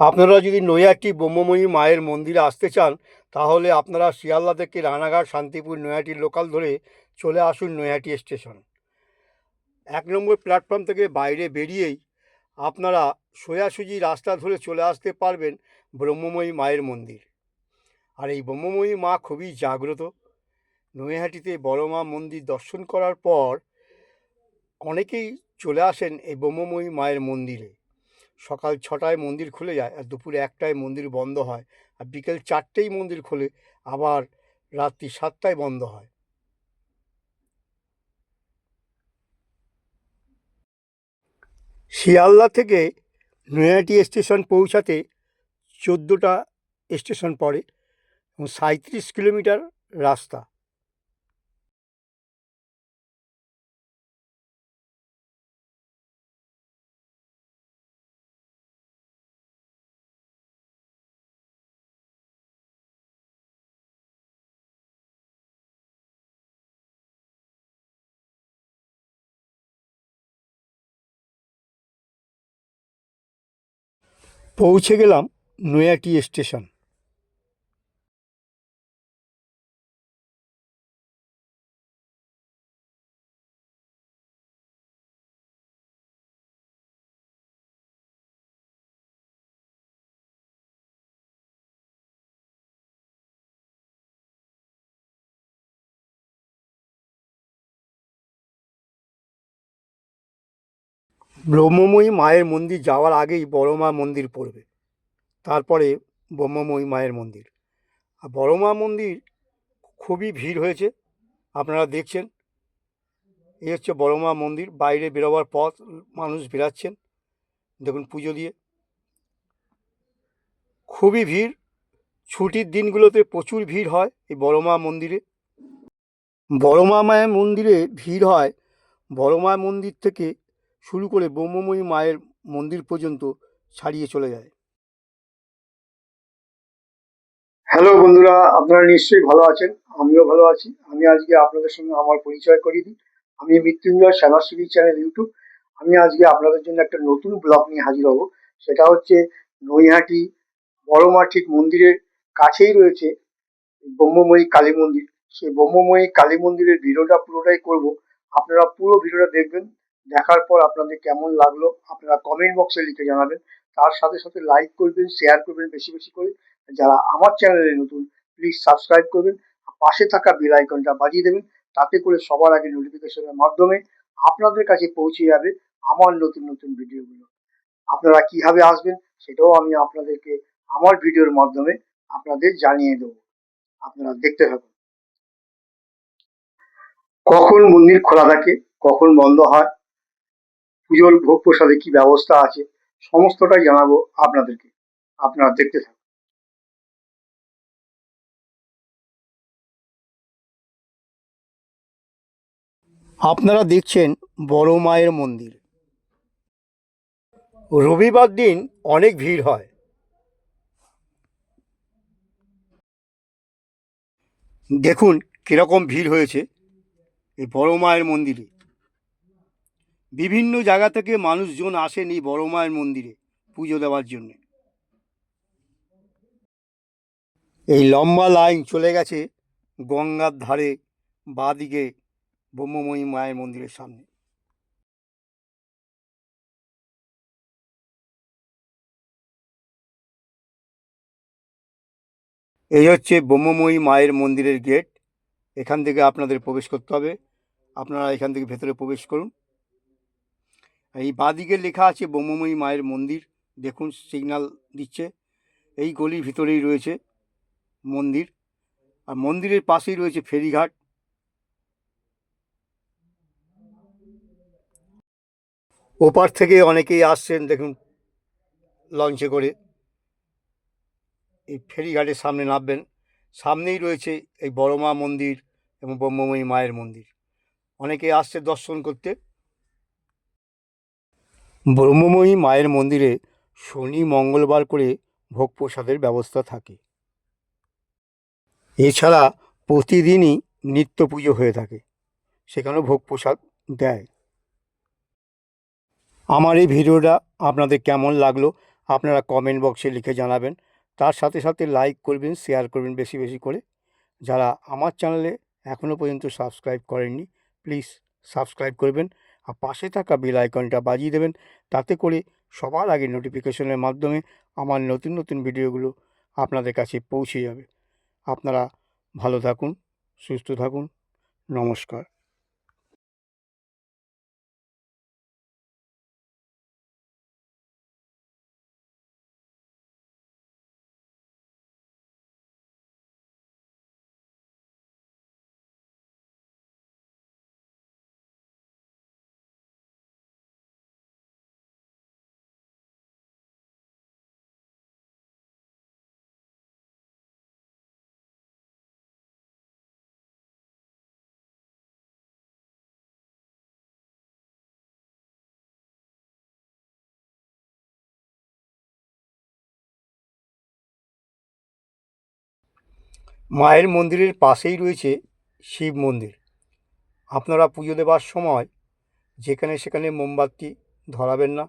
আপনারা যদি নৈহাটি ব্রহ্মময়ী মায়ের মন্দিরে আসতে চান, তাহলে আপনারা শিয়ালদা থেকে রানাঘাট, শান্তিপুর, নৈহাটি লোকাল ধরে চলে আসুন নৈহাটি স্টেশন এক নম্বর প্ল্যাটফর্ম থেকে বাইরে বেরিয়েই আপনারা সোজাসুজি রাস্তা ধরে চলে আসতে পারবেন ব্রহ্মময়ী মায়ের মন্দির। আর এই ব্রহ্মময়ী মা খুবই জাগ্রত। নৈহাটিতে বড় মা মন্দির দর্শন করার পর অনেকেই চলে আসেন এই ব্রহ্মময়ী মায়ের মন্দিরে। সকাল ছটায় মন্দির খুলে যায় আর দুপুর একটায় মন্দির বন্ধ হয় আর বিকেল চারটেই মন্দির খোলে, আবার রাত্রি সাতটায় বন্ধ হয়। শিয়ালদা থেকে নৈহাটি স্টেশন পৌঁছাতে চোদ্দোটা স্টেশন পড়ে এবং সাঁত্রিশ কিলোমিটার রাস্তা। পৌঁছে গেলাম নয়াটি স্টেশন। ব্রহ্মময়ী মায়ের মন্দির যাওয়ার আগেই বড় মা মন্দির পড়বে। তারপরে ব্রহ্মময়ী মায়ের মন্দির। আর বড় মা মন্দির খুবই ভিড় হয়েছে, আপনারা দেখছেন। এই হচ্ছে বড় মা মন্দির, বাইরে বেরোবার পথ, মানুষ বেরাচ্ছেন, দেখুন পুজো দিয়ে। খুবই ভিড়, ছুটির দিনগুলোতে প্রচুর ভিড় হয় এই বড় মা মন্দিরে। বড় মা মায়ের মন্দিরে ভিড় হয়, বড় মা মন্দির থেকে শুরু করে ব্রহ্মময়ী মায়ের মন্দির পর্যন্ত ছাড়িয়ে চলে যায়। হ্যালো বন্ধুরা, আপনারা নিশ্চয়ই ভালো আছেন, আমিও ভালো আছি। আমি আজকে আপনাদের সঙ্গে আমার পরিচয় করিয়ে দিই। আমি মৃত্যুঞ্জয় শ্যামাশ্রী চ্যানেল ইউটিউব। আমি আজকে আপনাদের জন্য একটা নতুন ব্লগ নিয়ে হাজির হব। সেটা হচ্ছে নৈহাটি বড়মা ঠিক মন্দিরের কাছেই রয়েছে ব্রহ্মময়ী কালী মন্দির। সেই ব্রহ্মময়ী কালী মন্দিরের ভিডিওটা পুরোটাই করব। আপনারা পুরো ভিডিওটা দেখবেন দেখার পর আপনাদের কেমন লাগল, আপনারা কমেন্ট বক্সে লিখে জানাবেন। তার সাথে সাথে লাইক করবেন শেয়ার করবেন বেশি বেশি করে। যারা আমার চ্যানেলে নতুন প্লিজ সাবস্ক্রাইব করবেন। পাশে থাকা বেল আইকনটা বাজিয়ে দেবেন, তাতে করে সবার আগে নোটিফিকেশনের মাধ্যমে আপনাদের কাছে পৌঁছে যাবে আমার নতুন নতুন ভিডিওগুলো আপনারা কীভাবে আসবেন সেটাও আমি আপনাদেরকে আমার ভিডিওর মাধ্যমে আপনাদের জানিয়ে দেবো। আপনারা দেখতে থাকুন। কখন মন্দির খোলা থাকে, কখন বন্ধ হয় পুজোর ভোগ প্রসাদে কি ব্যবস্থা আছে, সমস্তটাই জানাব আপনাদেরকে। আপনারা দেখতে থাকুন। আপনারা দেখছেন বড় মায়ের মন্দির। রবিবার দিন অনেক ভিড় হয়। দেখুন কীরকম ভিড় হয়েছে এই বড় মায়ের মন্দিরে। বিভিন্ন জায়গা থেকে মানুষজন আসেন এই বড় মায়ের মন্দিরে পুজো দেওয়ার জন্য। এই লম্বা লাইন চলে গেছে গঙ্গার ধারে, বাঁদিকে ব্রহ্মময়ী মায়ের মন্দিরের সামনে। এই হচ্ছে ব্রহ্মময়ী মায়ের মন্দিরের গেট। এখান থেকে আপনাদের প্রবেশ করতে হবে। আপনারা এখান থেকে ভেতরে প্রবেশ করুন। এই বাঁদিকে লেখা আছে ব্রহ্মময়ী মায়ের মন্দির। দেখুন সিগন্যাল দিচ্ছে। এই গলির ভিতরেই রয়েছে মন্দির। আর মন্দিরের পাশেই রয়েছে ফেরিঘাট। ওপার থেকে অনেকেই আসছেন, দেখুন লঞ্চে করে। এই ফেরিঘাটের সামনে নামবেন। সামনেই রয়েছে এই বড়মা মন্দির এবং ব্রহ্মময়ী মায়ের মন্দির। অনেকে আসছে দর্শন করতে। ব্রহ্মময়ী মায়ের মন্দিরে শনি মঙ্গলবার করে ভোগ প্রসাদের ব্যবস্থা থাকে। এছাড়া প্রতিদিনই নিত্য পুজো হয়ে থাকে। সেখানেও ভোগ প্রসাদ দেয়। আমার এই ভিডিওটা আপনাদের কেমন লাগল আপনারা কমেন্ট বক্সে লিখে জানাবেন। তার সাথে সাথে লাইক করবেন শেয়ার করবেন বেশি বেশি করে। যারা আমার চ্যানেলে এখনও পর্যন্ত সাবস্ক্রাইব করেননি প্লিজ সাবস্ক্রাইব করবেন। আর পাশে থাকা বেল আইকনটা বাজিয়ে দেবেন। তাতে করে সবার আগে নোটিফিকেশনের মাধ্যমে আমার নতুন নতুন ভিডিওগুলো আপনাদের কাছে পৌঁছে যাবে। আপনারা ভালো থাকুন, সুস্থ থাকুন। নমস্কার। মায়ের মন্দিরের পাশেই রয়েছে শিব মন্দির। আপনারা পুজো দেবার সময় যেখানে সেখানে মোমবাতি ধরাবেন না।